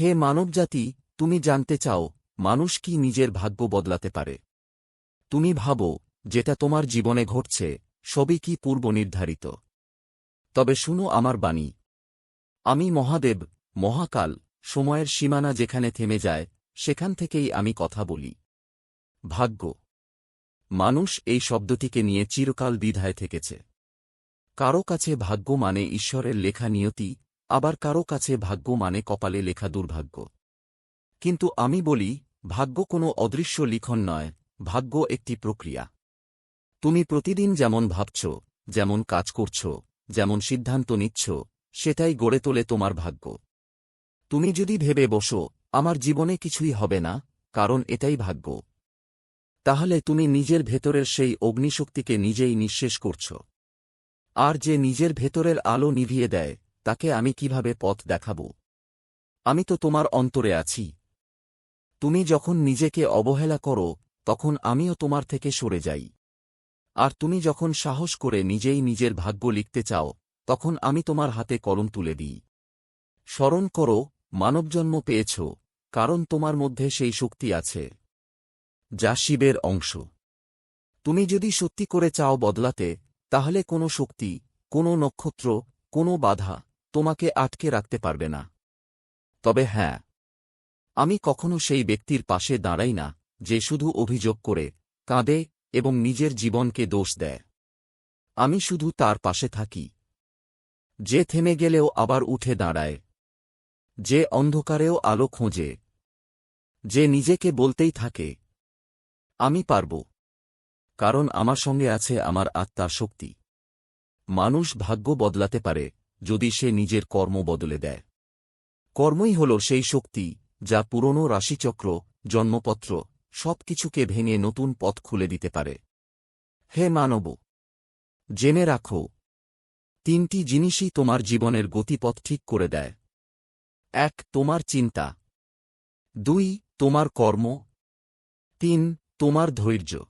হে মানবজাতি, তুমি জানতে চাও, মানুষ কি নিজের ভাগ্য বদলাতে পারে। তুমি ভাবো, যেটা তোমার জীবনে ঘটছে, সবই কি পূর্ব নির্ধারিত। তবে শুনো আমার বাণী। আমি মহাদেব, মহাকাল, সময়ের সীমানা যেখানে থেমে যায়, সেখান থেকেই আমি কথা বলি। ভাগ্য। মানুষ এই শব্দটিকে নিয়ে চিরকাল দ্বিধায় থেকেছে। কারও কাছে ভাগ্য মানে ঈশ্বরের লেখা নিয়তি আবার কারও কাছে ভাগ্য মানে কপালে লেখা দুর্ভাগ্য। কিন্তু আমি বলি, ভাগ্য কোনো অদৃশ্য লিখন নয়, ভাগ্য একটি প্রক্রিয়া। তুমি প্রতিদিন যেমন ভাবছ, যেমন কাজ করছ, যেমন সিদ্ধান্ত নিচ্ছ, সেটাই গড়ে তোলে তোমার ভাগ্য। তুমি যদি ভেবে বসো, আমার জীবনে কিছুই হবে না, কারণ এটাই ভাগ্য। তাহলে তুমি নিজের ভেতরের সেই অগ্নিশক্তিকে নিজেই নিঃশেষ করছ। আর যে নিজের ভেতরের আলো নিভিয়ে দেয় তাকে আমি কীভাবে পথ দেখাব? আমি তো তোমার অন্তরে আছি। তুমি যখন নিজেকে অবহেলা করো, তখন আমিও তোমার থেকে সরে যাই। আর তুমি যখন সাহস করে নিজেই নিজের ভাগ্য লিখতে চাও, তখন আমি তোমার হাতে কলম তুলে দিই। স্মরণ করো, মানবজন্ম পেয়েছ, কারণ তোমার মধ্যে সেই শক্তি আছে। যা শিবের অংশ। তুমি যদি সত্যি করে চাও বদলাতে, তাহলে কোনো শক্তি, কোনো নক্ষত্র, কোনো বাধা তোমাকে আটকে রাখতে পারবে না। তবে হ্যাঁ আমি কখনো সেই ব্যক্তির পাশে দাঁড়াই না, যে শুধু অভিযোগ করে, কাঁদে এবং নিজের জীবনকে দোষ দেয়। আমি শুধু তার পাশে থাকি। যে থেমে গেলেও আবার উঠে দাঁড়ায়। যে অন্ধকারেও আলো খোঁজে। যে নিজেকে বলতেই থাকে, আমি পারব। কারণ আমার সঙ্গে আছে আমার আত্মার শক্তি। মানুষ ভাগ্য বদলাতে পারে যদি সে নিজের কর্ম বদলে দেয়। কর্মই হল সেই শক্তি, যা পুরনো রাশিচক্র, জন্মপত্র সব কিছুকে ভেঙে নতুন পথ খুলে দিতে পারে। হে মানব! জেনে রাখো, তিনটি জিনিসই তোমার জীবনের গতিপথ ঠিক করে দেয়। এক, তোমার চিন্তা। দুই, তোমার কর্ম। তিন, তোমার ধৈর্য।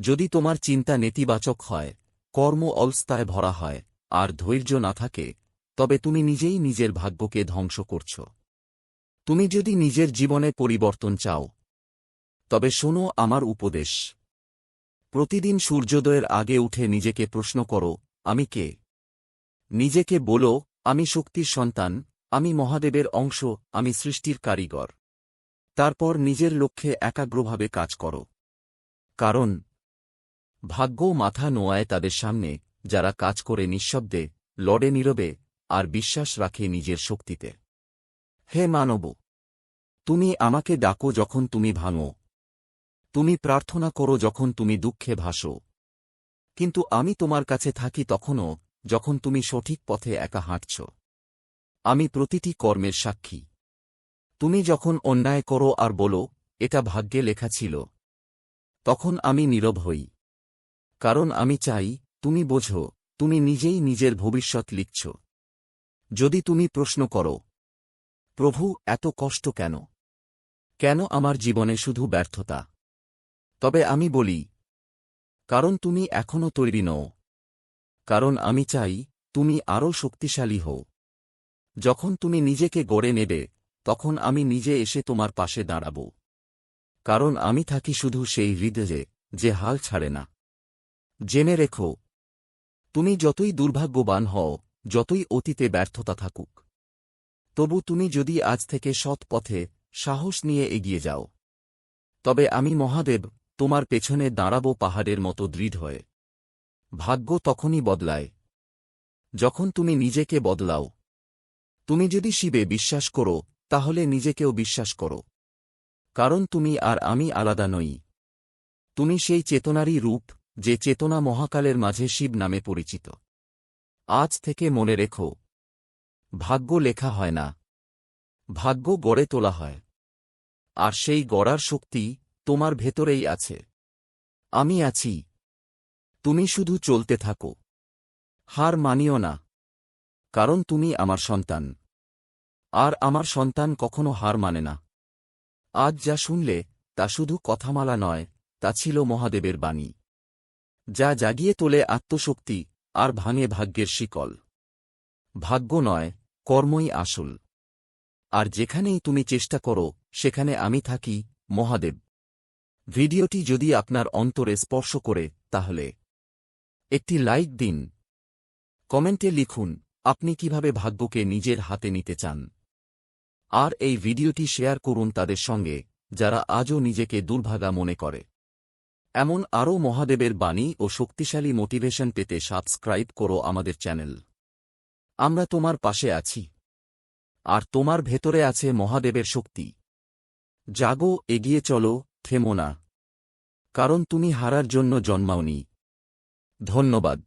যদি তোমার চিন্তা নেতিবাচক হয়, কর্ম অলস্তায় ভরা হয়। আর ধৈর্য না থাকে, তবে তুমি নিজেই নিজের ভাগ্যকে ধ্বংস করছ। তুমি যদি নিজের জীবনে পরিবর্তন চাও, তবে শোনো আমার উপদেশ। প্রতিদিন সূর্যোদয়ের আগে উঠে নিজেকে প্রশ্ন করো, আমি কে? নিজেকে বলো, আমি শক্তির সন্তান, আমি মহাদেবের অংশ, আমি সৃষ্টির কারিগর। তারপর নিজের লক্ষ্যে একাগ্রভাবে কাজ করো। কারণ, ভাগ্য মাথা নোয়ায় তাদের সামনে যারা কাজ করে নিঃশব্দে, লড়ে নীরবে, আর বিশ্বাস রাখে নিজের শক্তিতে। হে মানব, তুমি আমাকে ডাকো যখন তুমি ভাঙো। তুমি প্রার্থনা করো যখন তুমি দুঃখে ভাসো। কিন্তু আমি তোমার কাছে থাকি তখনও, যখন তুমি সঠিক পথে একা হাঁটছ। আমি প্রতিটি কর্মের সাক্ষী। তুমি যখন অন্যায় করো আর বলো, এটা ভাগ্যে লেখা ছিল। তখন আমি নীরব হই। কারণ আমি চাই তুমি বোঝো, তুমি নিজেই নিজের ভবিষ্যৎ লিখছ। যদি তুমি প্রশ্ন করো, প্রভু, এত কষ্ট কেন? কেন আমার জীবনে শুধু ব্যর্থতা? তবে আমি বলি, কারণ তুমি এখনও তৈরি নও। কারণ আমি চাই, তুমি আরও শক্তিশালী হও। যখন তুমি নিজেকে গড়ে নেবে, তখন আমি নিজে এসে তোমার পাশে দাঁড়াব। কারণ আমি থাকি শুধু সেই হৃদয়ে, যে হাল ছাড়ে না। জেনে রেখো তুমি যতই দুর্ভাগ্যবান হও, যতই অতীতে ব্যর্থতা থাকুক। তবু তুমি যদি আজ থেকে সৎ পথে সাহস নিয়ে এগিয়ে যাও। তবে আমি মহাদেব, তোমার পেছনে দাঁড়াবো পাহাড়ের মতো দৃঢ় হয়ে। ভাগ্য তখনই বদলায়। যখন তুমি নিজেকে বদলাও। তুমি যদি শিবে বিশ্বাস করো, তাহলে নিজেকেও বিশ্বাস করো। কারণ তুমি আর আমি আলাদা নই। তুমি সেই চেতনারই রূপ যে চেতনা মহাকালের মাঝে শিব নামে পরিচিত। আজ থেকে মনে রেখো, ভাগ্য লেখা হয় না, ভাগ্য গড়ে তোলা হয়, আর সেই গড়ার শক্তি তোমার ভেতরেই আছে। আমি আছি, তুমি শুধু চলতে থাকো, হার মানিও না, কারণ তুমি আমার সন্তান, আর আমার সন্তান কখনো হার মানে না। আজ যা শুনলে তা শুধু কথামালা নয়, তা ছিল মহাদেবের বাণী। যা জাগিয়ে তোলে আত্মশক্তি আর ভাঙে ভাগ্যের শিকল। ভাগ্য নয়, কর্মই আসল। আর যেখানেই তুমি চেষ্টা করো, সেখানে আমি থাকি, মহাদেব। ভিডিওটি যদি আপনার অন্তরে স্পর্শ করে, তাহলে। একটি লাইক দিন। কমেন্টে লিখুন, আপনি কীভাবে ভাগ্যকে নিজের হাতে নিতে চান। আর এই ভিডিওটি শেয়ার করুন তাদের সঙ্গে, যারা আজও নিজেকে দুর্ভাগা মনে করে। এমন আরও মহাদেবের বাণী ও শক্তিশালী মোটিভেশন পেতে সাবস্ক্রাইব করো আমাদের চ্যানেল। আমরা তোমার পাশে আছি। আর তোমার ভেতরে আছে মহাদেবের শক্তি। জাগো, এগিয়ে চলো, থেমো না। কারণ তুমি হারার জন্য জন্মাওনি। ধন্যবাদ।